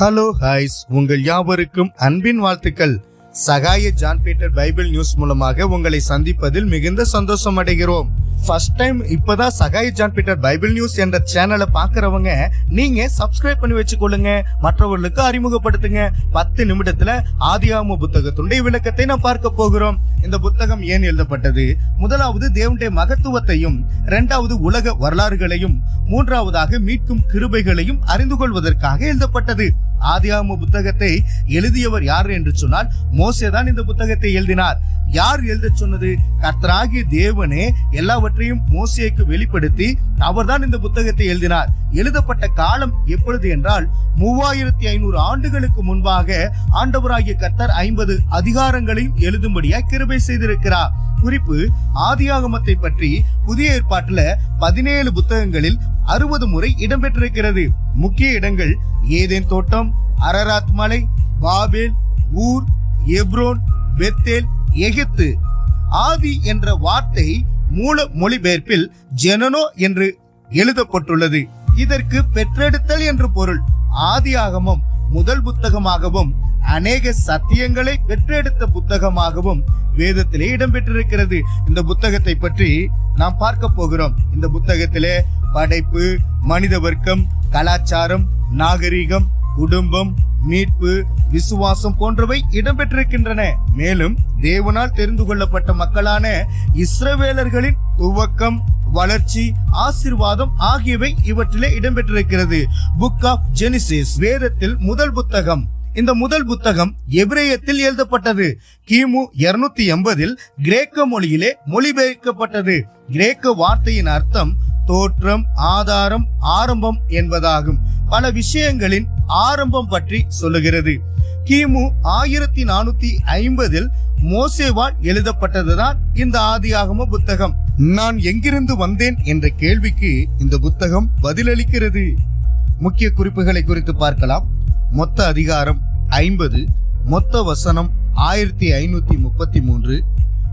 Hello ஹாய்ஸ் உங்கள் யாவருக்கும் அன்பின் வாழ்த்துக்கள். Sagaya John Peter Bible news மூலமாக உங்களை சந்திப்பதில் மிகுந்த சந்தோஷம் அடைகிறோம். ஃபர்ஸ்ட் டைம் இப்போதான் Sagaya John Peter Bible news என்ற சேனலை பார்க்குறவங்க நீங்கள் சப்ஸ்கிரைப் பண்ணி வச்சுக்கொள்ளுங்க. மற்றவர்களுக்கு அறிமுகப்படுத்துங்க. பத்து நிமிடத்தில் ஆதியாம புத்தகத்துடைய விளக்கத்தை நாம் பார்க்க போகிறோம். இந்த புத்தகம் ஏன் எழுதப்பட்டது? முதலாவது தேவனுடைய மகத்துவத்தையும் இரண்டாவது உலக வரலாறுகளையும் மூன்றாவதாக மீட்கும் கிருபைகளையும் அறிந்து கொள்வதற்காக எழுதப்பட்டது. ஆதியாகம புத்தகத்தை எழுதியவர் யார் என்று சொன்னால் மோசேதான் இந்த புத்தகத்தை எழுதினார். யார் எழுத சொன்னது? கர்த்தராகிய தேவனே எல்லாவற்றையும் மோசேக்கு வெளிப்படுத்தி அவர்தான் இந்த புத்தகத்தை எழுதினார். எழுதப்பட்ட காலம் எப்பொழுது என்றால் மூவாயிரத்தி ஐநூறு ஆண்டுகளுக்கு முன்பாக ஆண்டவராகிய கர்த்தர் ஐம்பது அதிகாரங்களையும் எழுதும்படியாய் கிருபை செய்திருக்கிறார். குறிப்பு ஆதியாகமத்தை பற்றி புதிய ஏற்பாட்டுல பதினேழு புத்தகங்களில் அறுபது முறை இடம்பெற்றிருக்கிறது. முக்கிய இடங்கள் ஏதேன் தோட்டம் அரராத் மலை பாபேல் ஊர் எப்ரோன் பெத்தேல் எகிப்து. ஆதி என்ற வார்த்தை மூல மொழிபெயர்ப்பில் ஜெனனோ என்று எழுதப்பட்டுள்ளது. இதற்கு பெற்றெடுத்தல் என்று பொருள். ஆதியாகமம் முதல் புத்தகமாகவும் அநேக சத்தியங்களை பெற்றெடுத்த புத்தகமாகவும் வேதத்திலே இடம்பெற்றிருக்கிறது. இந்த புத்தகத்தை பற்றி நாம் பார்க்க போகிறோம். இந்த புத்தகத்திலே படைப்பு மனித வர்க்கம் கலாச்சாரம் நாகரிகம் குடும்பம் மீட்பு விசுவாசம் போன்றவை இடம்பெற்றிருக்கின்றன. மேலும் தேவனால் தெரிந்து கொள்ளப்பட்ட மக்களான இஸ்ரவேலர்களின் துவக்கம் வளர்ச்சி ஆசிர்வாதம் ஆகியவை இவற்றிலே இடம்பெற்றிருக்கிறது. புக் ஆஃப் ஜெனிசிஸ் வேதத்தில் முதல் புத்தகம். இந்த முதல் புத்தகம் எபிரேயத்தில் எழுதப்பட்டது. கிமு இருநூத்தி எண்பதில் கிரேக்க மொழியிலே மொழிபெயர்க்கப்பட்டது. கிரேக்க வார்த்தையின் அர்த்தம் தோற்றம் ஆதாரம் ஆரம்பம் என்பதாகும். பல விஷயங்களின் ஆரம்பம் பற்றி சொல்லுகிறது. கிமு ஆயிரத்தி நானூத்தி ஐம்பதில் மோசேவால் எழுதப்பட்டதுதான் இந்த ஆதியாகம புத்தகம். நான் எங்கிருந்து வந்தேன் என்ற கேள்விக்கு இந்த புத்தகம் பதிலளிக்கிறது. முக்கிய குறிப்புகளை குறித்து பார்க்கலாம். மொத்த அதிகாரம் ஐம்பது மொத்த வசனம் ஆயிரத்தி ஐநூத்தி முப்பத்தி மூன்று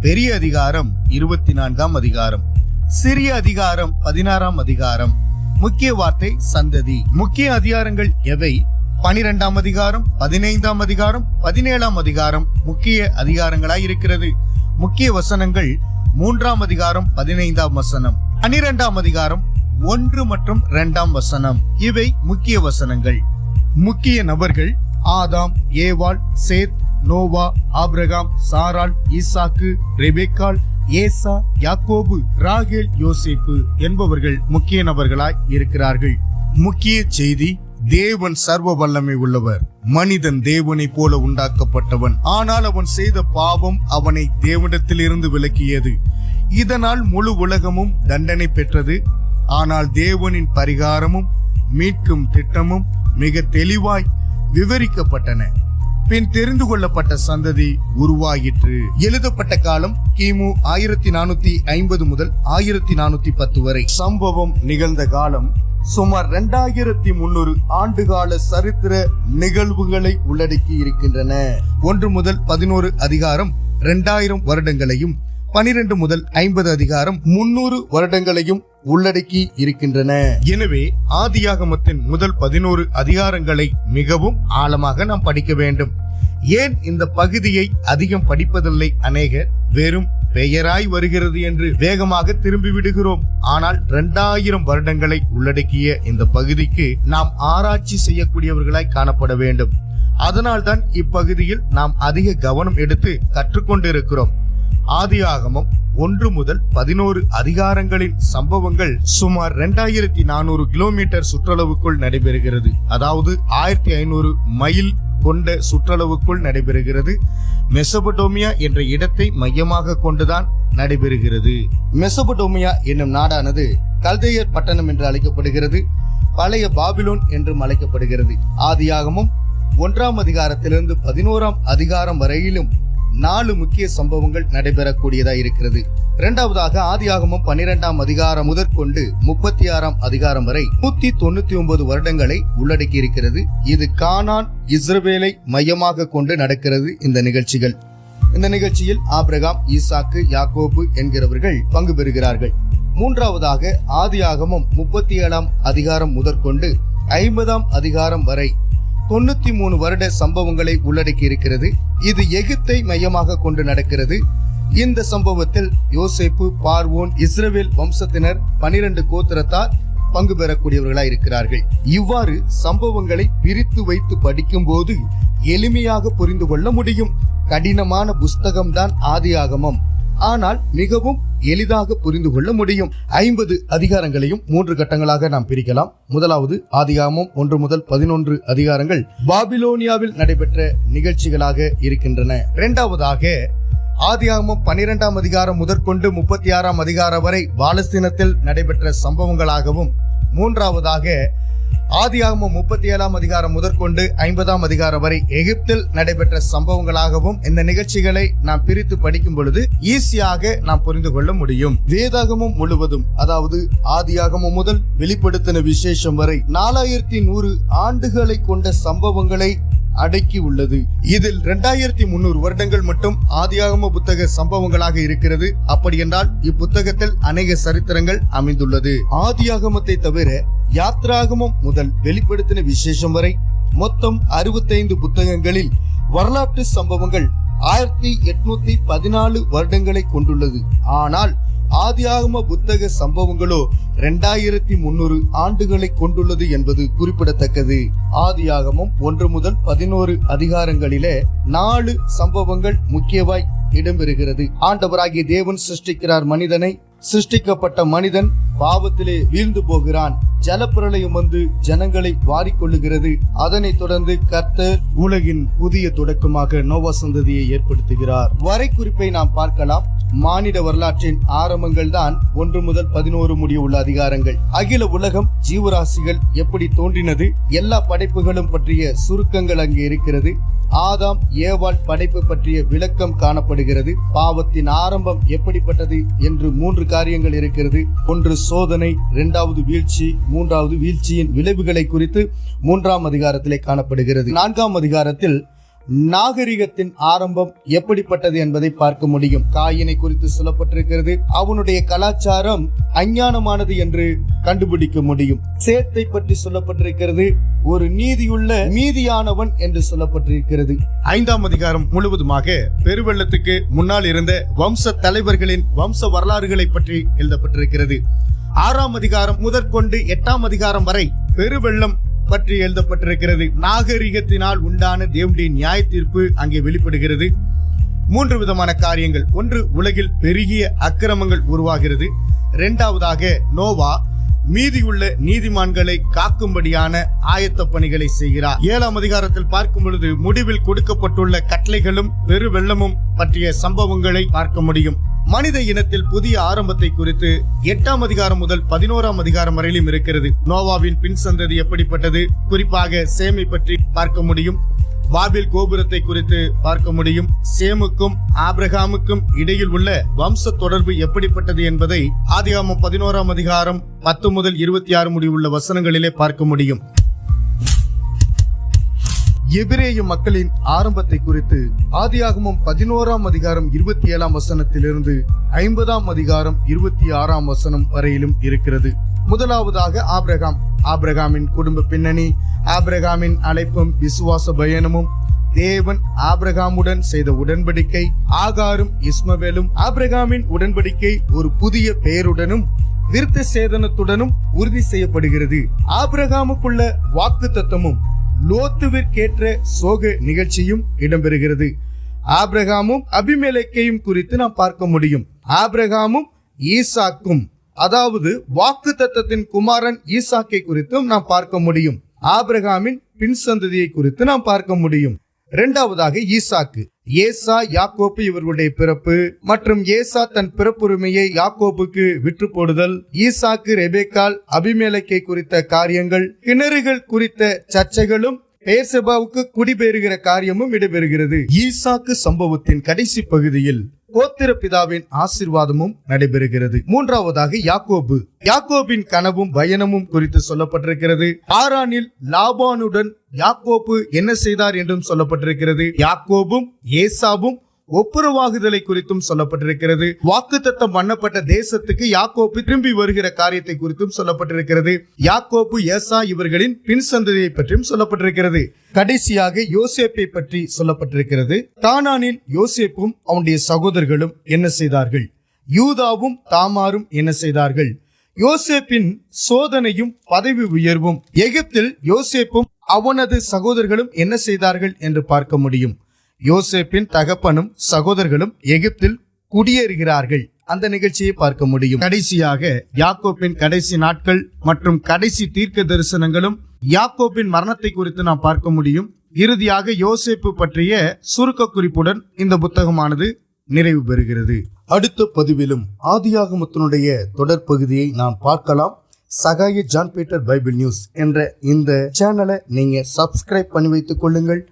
பெரிய அதிகாரம் இருபத்தி நான்காம் அதிகாரம். சிறிய அதிகாரம் பதினாறாம் அதிகாரம். முக்கிய வார்த்தை சந்ததி. முக்கிய அதிகாரங்கள் எவை? பனிரெண்டாம் அதிகாரம் பதினைந்தாம் அதிகாரம் பதினேழாம் அதிகாரம் முக்கிய அதிகாரங்களாய் இருக்கிறது. முக்கிய வசனங்கள் மூன்றாம் அதிகாரம் பதினைந்தாம் வசனம். பனிரெண்டாம் அதிகாரம் ஒன்று மற்றும் இரண்டாம் வசனம். இவை முக்கிய வசனங்கள். முக்கிய நபர்கள் ஆதாம் ஏவாள் சேத் நோவா ஆப்ரகாம் சாரால் ஈசாக்கு ரெபேக்கால் ஏசா யாக்கோபு ராகேல் யோசிப்பு என்பவர்கள் முக்கிய நபர்களாய் இருக்கிறார்கள். முக்கிய செய்தி தேவன் சர்வ வல்லமை உள்ளவர். மனிதன் தேவனை போல உண்டாக்கப்பட்டவன். ஆனால் அவன் செய்த பாவம் அவனை தேவனிடத்திலிருந்து விலக்கியது. இதனால் முழு உலகமும் தண்டனை பெற்றது. ஆனால் தேவனின் பரிகாரமும் மீட்கும் திட்டமும் மிக தெளிவாய் விவரிக்கப்பட்டன. பின் தெரிந்து கொள்ளப்பட்ட சந்ததி உருவாயிற்று. எழுதப்பட்ட காலம் கிமு ஆயிரத்தி நானூத்தி ஐம்பது முதல் ஆயிரத்தி நானூத்தி பத்து வரை. சம்பவம் நிகழ்ந்த காலம் சுமார் இரண்டாயிரத்தி முன்னூறு ஆண்டுகால சரித்திர நிகழ்வுகளை உள்ளடக்கி இருக்கின்றன. ஒன்று முதல் பதினோரு அதிகாரம் இரண்டாயிரம் வருடங்களையும் பனிரெண்டு முதல் ஐம்பது அதிகாரம் முன்னூறு வருடங்களையும் உள்ளடக்கி இருக்கின்றன. எனவே ஆதியாகமத்தின் முதல் பதினோரு அதிகாரங்களை மிகவும் ஆழமாக நாம் படிக்க வேண்டும். ஏன் இந்த பகுதியை அதிகம் படிப்பதில்லை அநேகர்? வெறும் பெயராய் வருகிறது என்று வேகமாக திரும்பி விடுகிறோம் ஆனால் இரண்டாயிரம் வருடங்களை உள்ளடக்கிய இந்த பகுதிக்கு நாம் ஆராய்ச்சி செய்யக்கூடியவர்களாய் காணப்பட வேண்டும். அதனால்தான் இப்பகுதியில் நாம் அதிக கவனம் எடுத்து கற்றுக்கொண்டிருக்கிறோம். ஆதியாகமம் ஒன்று முதல் பதினோரு அதிகாரங்களின் சம்பவங்கள் சுமார் இரண்டாயிரத்தி நானூறு கிலோமீட்டர் சுற்றளவுக்குள் நடைபெறுகிறது. அதாவது ஆயிரத்தி ஐநூறு மைல் கொண்ட சுற்றளவுக்குள் நடைபெறுகிறது. மெசபடோமியா என்ற இடத்தை மையமாக கொண்டுதான் நடைபெறுகிறது. மெசபடோமியா என்னும் நாடானது கல்தையர் பட்டணம் என்று அழைக்கப்படுகிறது. பழைய பாபிலோன் என்றும் அழைக்கப்படுகிறது. ஆதியாகமும் ஒன்றாம் அதிகாரத்திலிருந்து பதினோராம் அதிகாரம் வரையிலும் நாலு முக்கிய சம்பவங்கள் நடைபெறக்கூடியதா இருக்கிறது. இரண்டாவதாக ஆதியாகமம் பன்னிரெண்டாம் அதிகாரம் முதற்கொண்டு முப்பத்தி ஆறாம் அதிகாரம் வரை நூத்தி தொண்ணூத்தி ஒன்பது வருடங்களை உள்ளடக்கி இருக்கிறது இது கானான் இஸ்ரவேலை மையமாக கொண்டு நடக்கிறது இந்த நிகழ்ச்சிகள். இந்த நிகழ்ச்சியில் ஆப்ரகாம் ஈசாக்கு யாக்கோபு என்கிறவர்கள் பங்கு பெறுகிறார்கள். மூன்றாவதாக ஆதியாகமம் முப்பத்தி ஏழாம் அதிகாரம் முதற்கொண்டு ஐம்பதாம் அதிகாரம் வரை தொண்ணூத்தி மூணு வருட சம்பவங்களை உள்ளடக்கி இருக்கிறது இது எகிப்தை மையமாக கொண்டு நடக்கிறது. இந்த சம்பவத்தில் யோசேப்பு பார்வோன் இஸ்ரேல் வம்சத்தினர் பனிரெண்டு கோத்திரத்தார் பங்கு பெறக்கூடியவர்களாய் இருக்கிறார்கள். இவ்வாறு சம்பவங்களை பிரித்து வைத்து படிக்கும்போது எளிமையாக புரிந்து கொள்ள முடியும். கடினமான புஸ்தகம்தான் ஆதியாகமம் ஆனால் மிகவும் எளிதாக புரிந்து கொள்ள முடியும். ஐம்பது அதிகாரங்களையும் மூன்று கட்டங்களாக நாம் பிரிக்கலாம். முதலாவது ஆதிகாமம் ஒன்று முதல் பதினொன்று அதிகாரங்கள் பாபிலோனியாவில் நடைபெற்ற நிகழ்ச்சிகளாக இருக்கின்றன. இரண்டாவதாக ஆதியாகமம் பனிரெண்டாம் அதிகாரம் முதற்கொண்டு முப்பத்தி ஆறாம் அதிகாரம் வரை பாலஸ்தீனத்தில் நடைபெற்ற சம்பவங்களாகவும் மூன்றாவதாக ஆதியாகமும் முப்பத்தி ஏழாம் அதிகாரம் முதற்கொண்டு ஐம்பதாம் அதிகாரம் வரை எகிப்தில் நடைபெற்ற சம்பவங்களாகவும் இந்த நிகழ்ச்சிகளை நாம் பிரித்து படிக்கும் பொழுது ஈஸியாக நாம் புரிந்து கொள்ள முடியும். வேதாகமும் முழுவதும் அதாவது ஆதியாகமும் முதல் வெளிப்படுத்தின விசேஷம் வரை நாலாயிரத்தி நூறு ஆண்டுகளை கொண்ட சம்பவங்களை அடக்கி உள்ளது. இதில் இரண்டாயிரத்தி முன்னூறு வருடங்கள் மட்டும் ஆதியாகம புத்தக சம்பவங்களாக இருக்கிறது. அப்படி என்றால் இப்புத்தகத்தில் அநேக சரித்திரங்கள் அமைந்துள்ளது. ஆதியாகமத்தை தவிர யாத்ராகமம் முதல் வெளிப்படுத்தின விசேஷம் வரை மொத்தம் அறுபத்தைந்து புத்தகங்களில் வரலாற்று சம்பவங்கள் ஆயிரத்தி எட்நூத்தி பதினாலு வருடங்களை கொண்டுள்ளது. ஆனால் ஆதியாகம புத்தக சம்பவங்களோ இரண்டாயிரத்தி முன்னூறு ஆண்டுகளை கொண்டுள்ளது என்பது குறிப்பிடத்தக்கது. ஆதியாகமம் ஒன்று முதல் பதினோரு அதிகாரங்களிலே நாலு சம்பவங்கள் முக்கியவாய் இடம்பெறுகிறது. ஆண்டவராகிய தேவன் சிருஷ்டிக்கிறார் மனிதனை. சிருஷ்டிக்கப்பட்ட மனிதன் பாவத்திலே வீழ்ந்து போகிறான். ஜலப்பிரளயம் வந்து ஜனங்களை வாரிக்கொள்ளுகிறது. அதனைத் தொடர்ந்து கர்த்தர் உலகின் புதிய தொடக்கமாக நோவா சந்ததியை ஏற்படுத்துகிறார். வரைக்குறிப்பை நாம் பார்க்கலாம். மானிட வரலாற்றின் ஆரம்பங்கள் தான் ஒன்று முதல் பதினோரு முடிய உள்ள அதிகாரங்கள். அகில உலகம் ஜீவராசிகள் எப்படி தோன்றினது? எல்லா படைப்புகளும் பற்றிய சுருக்கங்கள் அங்கே இருக்கிறது. ஆதாம் ஏவாள் படைப்பு பற்றிய விளக்கம் காணப்படுகிறது. பாவத்தின் ஆரம்பம் எப்படிப்பட்டது என்று மூன்று காரியங்கள் இருக்கிறது. ஒன்று சோதனை இரண்டாவது வீழ்ச்சி மூன்றாவது வீழ்ச்சியின் விளைவுகளை குறித்து மூன்றாம் அதிகாரத்திலே காணப்படுகிறது. நான்காம் அதிகாரத்தில் நாகரிகத்தின் ஆரம்பம் எப்படிப்பட்டது என்பதை பார்க்க முடியும். காயினை குறித்து சொல்லப்பட்டிருக்கிறது. அவனுடைய கலாச்சாரம் அஞ்ஞானமானது என்று கண்டுபிடிக்க முடியும். சேத்தை பற்றி சொல்லப்பட்டிருக்கிறது. ஒரு நீதியுள்ள மீதியானவன் என்று சொல்லப்பட்டிருக்கிறது. ஐந்தாம் அதிகாரம் முழுவதுமாக பெருவெள்ளத்துக்கு முன்னால் இருந்த வம்ச தலைவர்களின் வம்ச வரலாறுகளை பற்றி எழுதப்பட்டிருக்கிறது. ஆறாம் அதிகாரம் முதற்கொண்டு எட்டாம் அதிகாரம் வரை பெருவெள்ளம் பற்றி எழுதப்பட்டிருக்கிறது. நாகரிகத்தினால் உண்டான தேவனுடைய நியாய தீர்ப்பு அங்கே வெளிப்படுகிறது. மூன்று விதமான காரியங்கள். ஒன்று உலகில் பெருகிய அக்கிரமங்கள் உருவாகிறது. இரண்டாவதாக நோவா மீதியுள்ள நீதிமான்களை காக்கும்படியான ஆயத்த பணிகளை செய்கிறார். ஏழாம் அதிகாரத்தில் பார்க்கும் பொழுது முடிவில் கொடுக்கப்பட்டுள்ள கட்டளைகளும் பெரு வெள்ளமும் பற்றிய சம்பவங்களை பார்க்க முடியும். மனித இனத்தில் புதிய ஆரம்பத்தை குறித்து எட்டாம் அதிகாரம் முதல் பதினோராம் அதிகாரம் வரையிலும் இருக்கிறது. நோவாவின் பின் சந்ததி எப்படிப்பட்டது? குறிப்பாக சேமை பற்றி பார்க்க முடியும். பாபில் கோபுரத்தை குறித்து பார்க்க முடியும். சேமுக்கும் ஆப்ரஹாமுக்கும் இடையில் உள்ள வம்ச தொடர்பு எப்படிப்பட்டது என்பதை ஆதிகாமம் பதினோராம் அதிகாரம் பத்து முதல் இருபத்தி ஆறு முடிவுள்ள வசனங்களிலே பார்க்க முடியும். எபிரேய மக்களின் ஆரம்பத்தை குறித்து ஆதியாகமம் பதினோராம் அதிகாரம் இருபத்தி ஏழாம் வசனத்திலிருந்து ஐம்பதாம் அதிகாரம் இருபத்தி ஆறாம் வசனம் வரையிலும் இருக்கிறது. முதலாவதாக ஆப்ரகாம். ஆப்ரகாமின் குடும்ப பின்னணி ஆப்ரகாமின் அழைப்பும் விசுவாச பயணமும் தேவன் ஆபிரகாமுடன் செய்த உடன்படிக்கை ஆகாரும் இஸ்மவேலும் ஆபிரகாமின் உடன்படிக்கை ஒரு புதிய பெயருடனும் விருத்த சேதனத்துடனும் உறுதி செய்யப்படுகிறது. ஆபிரகாமுக்குள்ள வாக்கு தத்துவமும் லோத்துவிற்கேற்ற சோக நிகழ்ச்சியும் இடம்பெறுகிறது. ஆப்ரகாமும் அபிமேலக்கையும் குறித்து நாம் பார்க்க முடியும். ஆப்ரகாமும் ஈசாக்கும் அதாவது வாக்கு தத்தத்தின் குமாரன் ஈசாக்கை குறித்தும் நாம் பார்க்க முடியும். ஆப்ரகாமின் பின் சந்ததியை குறித்து நாம் பார்க்க முடியும். இரண்டாவதாக ஈசாக்கு. ஏசா யாக்கோப்பு இவர்களுடைய பிறப்பு மற்றும் ஏசா தன் பிறப்புரிமையை யாக்கோப்புக்கு விற்று போடுதல் ஈசாக்கு ரெபேக்கால் அபிமேலக்கை குறித்த காரியங்கள் கிணறுகள் குறித்த சர்ச்சைகளும் பேர்செபாவுக்கு குடிபெறுகிற காரியமும் இடம்பெறுகிறது. ஈசாக்கு சம்பவத்தின் கடைசி பகுதியில் கோத்திர பிதாவின் ஆசிர்வாதமும் நடைபெறுகிறது. மூன்றாவதாக யாக்கோபு. யாக்கோபின் கனவும் பயணமும் குறித்து சொல்லப்பட்டிருக்கிறது. ஆரானில் லாபானுடன் யாக்கோபு என்ன செய்தார் என்றும் சொல்லப்பட்டிருக்கிறது. யாக்கோபும் ஏசாவும் ஒப்புரவாகுதலை குறித்தும் சொல்லப்பட்டிருக்கிறது. வாக்குத்தத்தம் பண்ணப்பட்ட தேசத்துக்கு யாக்கோப்பு திரும்பி வருகிற காரியத்தை குறித்தும் சொல்லப்பட்டிருக்கிறது. யாக்கோப்பு ஏசா இவர்களின் பின் சந்ததியை பற்றியும் சொல்லப்பட்டிருக்கிறது. கடைசியாக யோசேப்பை பற்றி சொல்லப்பட்டிருக்கிறது. தானானில் யோசேப்பும் அவனுடைய சகோதரர்களும் என்ன செய்தார்கள்? யூதாவும் தாமாரும் என்ன செய்தார்கள்? யோசேப்பின் சோதனையும் பதவி உயர்வும். எகிப்தில் யோசேப்பும் அவனது சகோதரர்களும் என்ன செய்தார்கள் என்று பார்க்க முடியும். யோசேப்பின் தகப்பனும் சகோதரர்களும் எகிப்தில் குடியேறுகிறார்கள். அந்த நிகழ்ச்சியை பார்க்க முடியும். கடைசியாக யாக்கோப்பின் கடைசி நாட்கள் மற்றும் கடைசி தீர்க்க தரிசனங்களும் யாக்கோப்பின் மரணத்தை குறித்து நாம் பார்க்க முடியும். இறுதியாக யோசேப்பு பற்றிய சுருக்க குறிப்புடன் இந்த புத்தகமானது நிறைவு பெறுகிறது. அடுத்த பதிவிலும் ஆதியாகமத்தினுடைய தொடர் பகுதியை நாம் பார்க்கலாம். Sagaya John Peter Bible news என்ற இந்த சேனலை நீங்க சப்ஸ்கிரைப் பண்ணி வைத்துக் கொள்ளுங்கள்.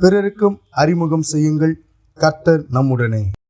பிறருக்கும் அறிமுகம் செய்யுங்கள். கர்த்தர் நம்முடனே.